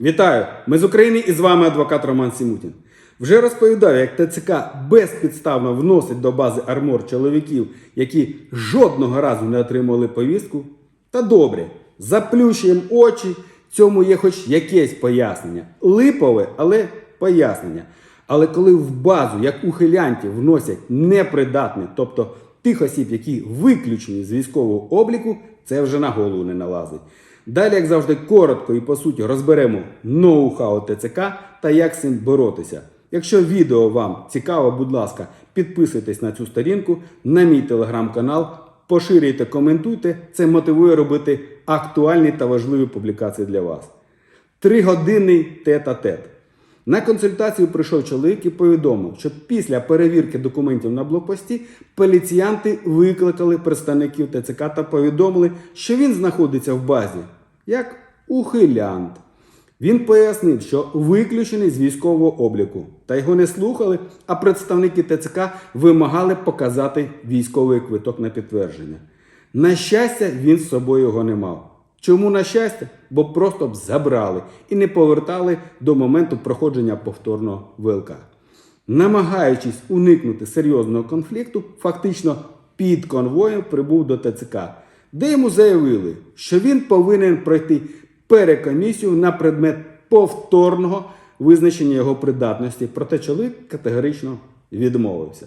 Вітаю! Ми з України і з вами адвокат Роман Сімутін. Вже розповідав, як ТЦК безпідставно вносить до бази армор чоловіків, які жодного разу не отримали повістку. Та добре, заплющуємо очі, цьому є хоч якесь пояснення. Липове, але пояснення. Але коли в базу, як ухилянтів, вносять непридатних, тобто тих осіб, які виключені з військового обліку, це вже на голову не налазить. Далі, як завжди, коротко і по суті розберемо ноу-хау ТЦК та як з цим боротися. Якщо відео вам цікаво, будь ласка, підписуйтесь на цю сторінку, на мій телеграм-канал, поширюйте, коментуйте. Це мотивує робити актуальні та важливі публікації для вас. Тригодинний тет-а-тет. На консультацію прийшов чоловік і повідомив, що після перевірки документів на блокпості поліціянти викликали представників ТЦК та повідомили, що він знаходиться в базі як ухилянт. Він пояснив, що виключений з військового обліку, та його не слухали, а представники ТЦК вимагали показати військовий квиток на підтвердження. На щастя, він з собою його не мав. Чому на щастя? Бо просто б забрали і не повертали до моменту проходження повторного ВЛК. Намагаючись уникнути серйозного конфлікту, фактично під конвоєм прибув до ТЦК, де йому заявили, що він повинен пройти перекомісію на предмет повторного визначення його придатності, проте чоловік категорично відмовився.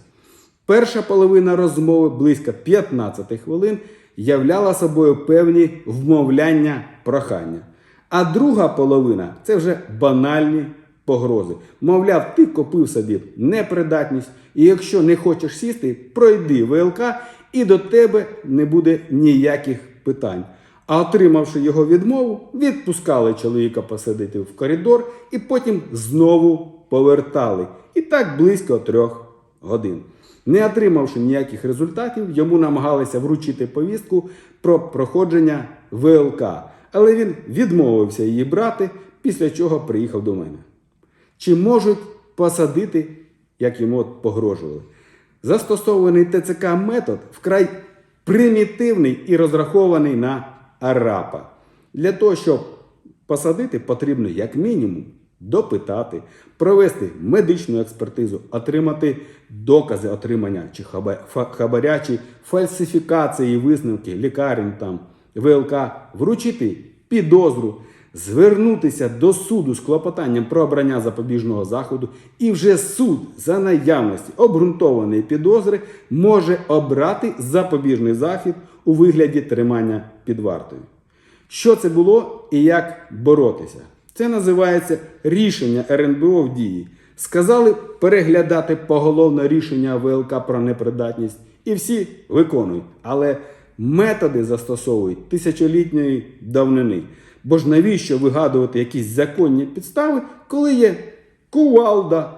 Перша половина розмови близько 15 хвилин являла собою певні вмовляння прохання. А друга половина це вже банальні погрози. Мовляв, ти купив собі непридатність, і якщо не хочеш сісти, пройди ВЛК, і до тебе не буде ніяких питань. А отримавши його відмову, відпускали чоловіка посадити в коридор і потім знову повертали. І так близько трьох годин. Не отримавши ніяких результатів, йому намагалися вручити повістку про проходження ВЛК, але він відмовився її брати, після чого приїхав до мене. Чи можуть посадити, як йому погрожували? Застосований ТЦК метод вкрай примітивний і розрахований на арапа. Для того, щоб посадити, потрібно як мінімум допитати, провести медичну експертизу, отримати докази отримання чи хаба- хабаря, чи фальсифікації висновки лікарень там, ВЛК, вручити підозру, звернутися до суду з клопотанням про обрання запобіжного заходу, і вже суд за наявності обґрунтованої підозри може обрати запобіжний захід у вигляді тримання під вартою. Що це було і як боротися? Це називається рішення РНБО в дії. Сказали переглядати поголовне рішення ВЛК про непридатність, і всі виконують. Але методи застосовують тисячолітньої давнини. Бо ж навіщо вигадувати якісь законні підстави, коли є кувалда,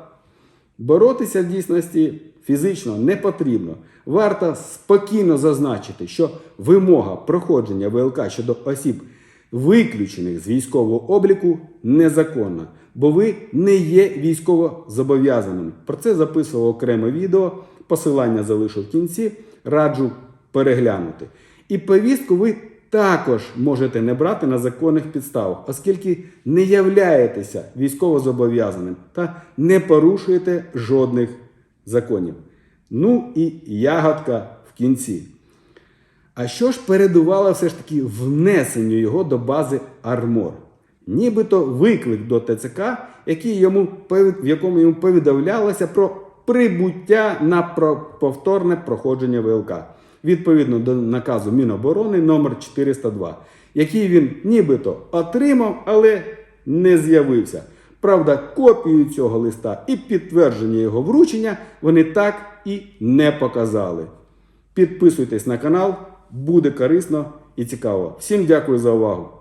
Боротися в дійсності фізично не потрібно. Варто спокійно зазначити, що вимога проходження ВЛК щодо осіб, виключених з військового обліку, незаконна, бо ви не є військово зобов'язаними. Про це записував окреме відео, посилання залишу в кінці, раджу переглянути. І повістку ви також можете не брати на законних підставах, оскільки не являєтеся військовозобов'язаним та не порушуєте жодних законів. Ну і ягодка в кінці. А що ж передувало все ж таки внесенню його до бази Армор? Нібито виклик до ТЦК, який йому, в якому йому повідомлялося про прибуття на повторне проходження ВЛК відповідно до наказу Міноборони номер 402, який він нібито отримав, але не з'явився. Правда, копію цього листа і підтвердження його вручення вони так і не показали. Підписуйтесь на канал, буде корисно і цікаво. Всім дякую за увагу!